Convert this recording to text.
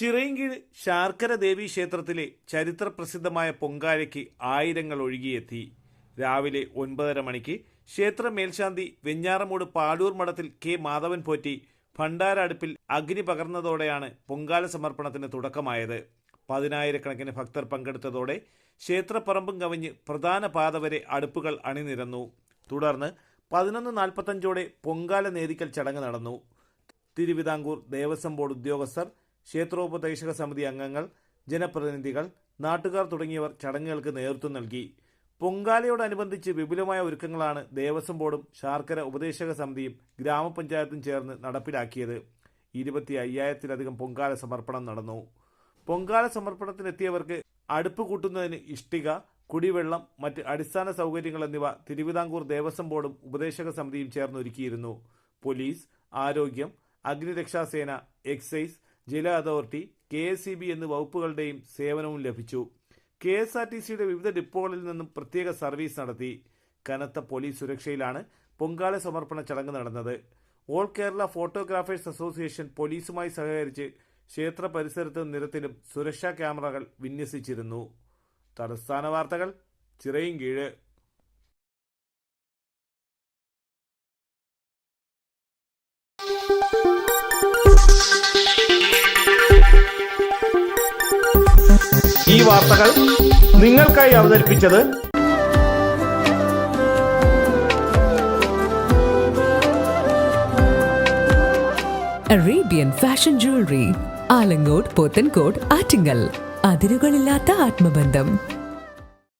ചിറയൻകീഴ് ശാർക്കര ദേവി ക്ഷേത്രത്തിലെ ചരിത്ര പ്രസിദ്ധമായ പൊങ്കാലയ്ക്ക് ആയിരങ്ങൾ ഒഴുകിയെത്തി. രാവിലെ ഒൻപതര മണിക്ക് ക്ഷേത്ര മേൽശാന്തി വെഞ്ഞാറമൂട് പാടൂർ മഠത്തിൽ കെ മാധവൻ പോറ്റി ഭണ്ഡാര അടുപ്പിൽ അഗ്നി പകർന്നതോടെയാണ് പൊങ്കാല സമർപ്പണത്തിന് തുടക്കമായത്. പതിനായിരക്കണക്കിന് ഭക്തർ പങ്കെടുത്തതോടെ ക്ഷേത്രപ്പറമ്പും കവിഞ്ഞ് പ്രധാന പാത വരെ അടുപ്പുകൾ അണിനിരന്നു. തുടർന്ന് പതിനൊന്ന് നാൽപ്പത്തഞ്ചോടെ പൊങ്കാല നേദിക്കൽ ചടങ്ങ് നടന്നു. തിരുവിതാംകൂർ ദേവസ്വം ബോർഡ് ഉദ്യോഗസ്ഥർ ക്ഷേത്രോപദേശക സമിതി അംഗങ്ങൾ ജനപ്രതിനിധികൾ നാട്ടുകാർ തുടങ്ങിയവർ ചടങ്ങുകൾക്ക് നേതൃത്വം നൽകി. പൊങ്കാലയോടനുബന്ധിച്ച് വിപുലമായ ഒരുക്കങ്ങളാണ് ദേവസ്വം ബോർഡും ശാർക്കര ഉപദേശക സമിതിയും ഗ്രാമപഞ്ചായത്തും ചേർന്ന് നടപ്പിലാക്കിയത്. ഇരുപത്തി അയ്യായിരത്തിലധികം പൊങ്കാല സമർപ്പണം നടന്നു. പൊങ്കാല സമർപ്പണത്തിനെത്തിയവർക്ക് അടുപ്പ് കൂട്ടുന്നതിന് ഇഷ്ടിക കുടിവെള്ളം മറ്റ് അടിസ്ഥാന സൗകര്യങ്ങൾ എന്നിവ തിരുവിതാംകൂർ ദേവസ്വം ബോർഡും ഉപദേശക സമിതിയും ചേർന്ന് ഒരുക്കിയിരുന്നു പോലീസ് ആരോഗ്യം അഗ്നിരക്ഷാസേന എക്സൈസ് ജല authority K S E B എന്നീ വകുപ്പുകളുടെയും സേവനവും ലഭിച്ചു. കെ എസ് ആർ ടി സിയുടെ വിവിധ ഡിപ്പോകളിൽ നിന്നും പ്രത്യേക സർവീസ് നടത്തി. കനത്ത പോലീസ് സുരക്ഷയിലാണ് പൊങ്കാല സമർപ്പണ ചടങ്ങ് നടന്നത്. ഓൾ കേരള ഫോട്ടോഗ്രാഫേഴ്സ് അസോസിയേഷൻ പോലീസുമായി സഹകരിച്ച് ക്ഷേത്ര പരിസരത്തും നിരത്തിലും സുരക്ഷാ ക്യാമറകൾ വിന്യസിച്ചിരുന്നു. തലസ്ഥാന വാർത്തകൾ ചിറയിൻകീഴ്. ഈ വാർത്തകൾ നിങ്ങൾക്കായി അവതരിപ്പിച്ചത് Arabian fashion jewellery Alangode Pothencode Attingal. അതിരുകളില്ലാത്ത ആത്മബന്ധം.